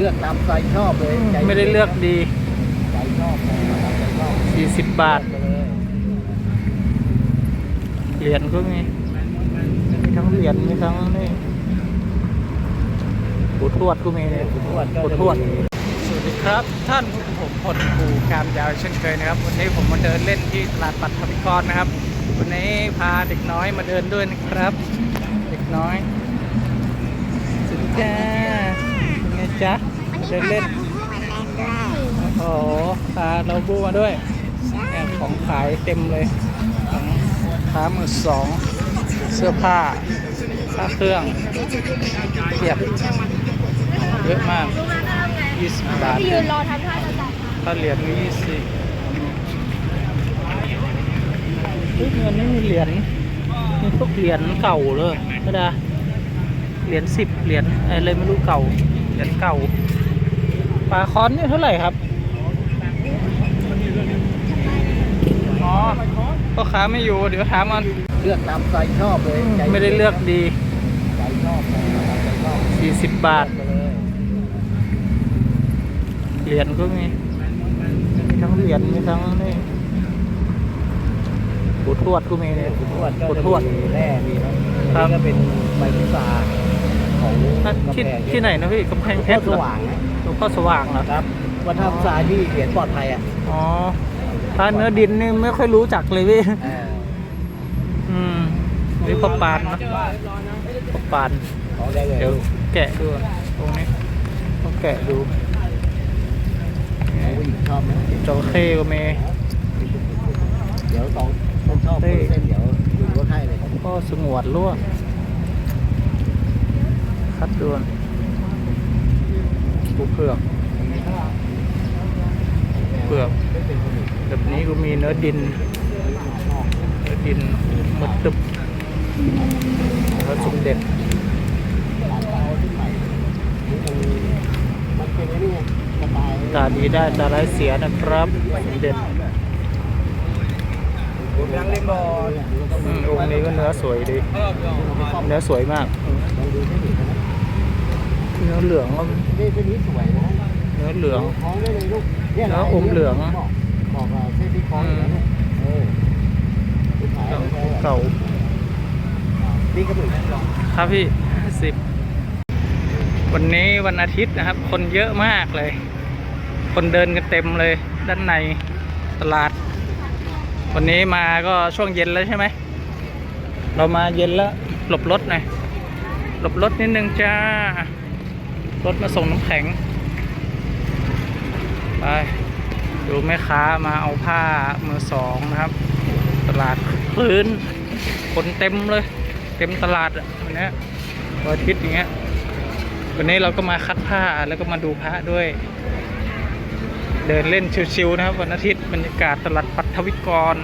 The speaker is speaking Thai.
เลือกตามใจชอบเลยใจไม่ได้เลือกดีใจชอบเลยใจชอบ40 บาท ไปเลยเหรียญก็มีมีทั้งเหรียญมีทั้งนี่ปูทวดก็มีเนี่ยทวดก็ปูจะทวด มีสวัสดีครับ ท่านผมพลภูกามยาวเช่นเคยนะครับ วันนี้ผมมาเดินเล่นที่ตลาดปัตถวิกรนะครับ วันนี้พาเด็กน้อยมาเดินด้วยนะครับ เด็กน้อยสวัสดีจ้าเป็นไง จ๊ะเดินเล่นโอ้โหพาเราบูมาด้วยเนี่ยของขายเต็มเลยของค้ามือสอง เสื้อผ้าผ้าเครื่องเทียบเยอะมาก20บาทยืนรอทำท่าจะจ่ายถ้าเหรียญก็20เฮ้ยเงินไม่มีเหรียญมีพวกเหรียญเก่าเลยไม่ได้ เหรียญสิบเหรียญอะไรไม่รู้เก่า เหรียญเก่า ปลาคอนนี่เท่าไหร่ครับ อ๋อพ่อค้าไม่อยู่ เดี๋ยวถามมันเลือกตามใจชอบเลยใจไม่ได้เลือกดีใจชอบเลยใจชอบ40บาทไปเลยเหรียญก็มีมีทั้งเหรียญมีทั้งนี่ปูทวดก็มีเนี่ยทวดก็ปูจะทวดมีแร่มีเนาะครับนี่ก็เป็นใบพิซา ของอะที่กำแพงที่ไหนนะพี่กำแพงเพชรสเหรอว่างนะหลวงพ่อสว่างเหรอครับวัดท่าทรายที่เหรียญปลอดภัยอะอ๋อถ้าเนื้อดินนี่ไม่ค่อยรู้จักเลยพี่เอออืมนี่พ่อปานนะพ่อปาน ของได้เลยเดี๋ยวแกะดูตรงนี้ต้องแกะดูของผู้หญิงชอบไหมจระเข้ก็มี เดี๋ยวสองคนชอบเฮ้คนยเส้นเดี๋ยวดูรถให้เลย ก็สงวนรั่ว คัดด่วนปูเผือกเผือกแบบนี้ก็มีเนื้อดิน เนื้อดินมดตึบแล้วสมเด็จมันเป็นไอ้นี่ไงสไตาดีได้ตาไร้เสียนะครับสมเด็จนังเล่นบอลองค์นี้ก็เนื้อสวยดี เนื้อสวยมาก เนื้อเหลืองก็นี่เส้นนี้สวยนะเนื้อเหลืองคล้องได้เลยลูกเนี่ยแล้วอมเหลืองบอกบอกเส้นที่คล้องอยู่แล้วเนี่ยเออไปขายไปขายเก่านี่ก็ถูกครับพี่สิบวันนี้วันอาทิตย์นะครับ คนเยอะมากเลย คนเดินกันเต็มเลย ด้านในตลาด วันนี้มาก็ช่วงเย็นแล้วใช่ไหม เรามาเย็นแล้วหลบรถหน่อยหลบรถนิดนึงจ้า รถมาส่งน้ำแข็ง ไป ดูแม่ค้ามาเอาผ้ามือสองนะครับ ตลาดคลื้นคนเต็มเลย เต็มตลาดอะวันนี้วันอาทิตย์อย่างเงี้ยวันนี้เราก็มาคัดผ้าแล้วก็มาดูพระด้วย เดินเล่นชิวๆนะครับ วันอาทิตย์บรรยากาศตลาดปัทวิกร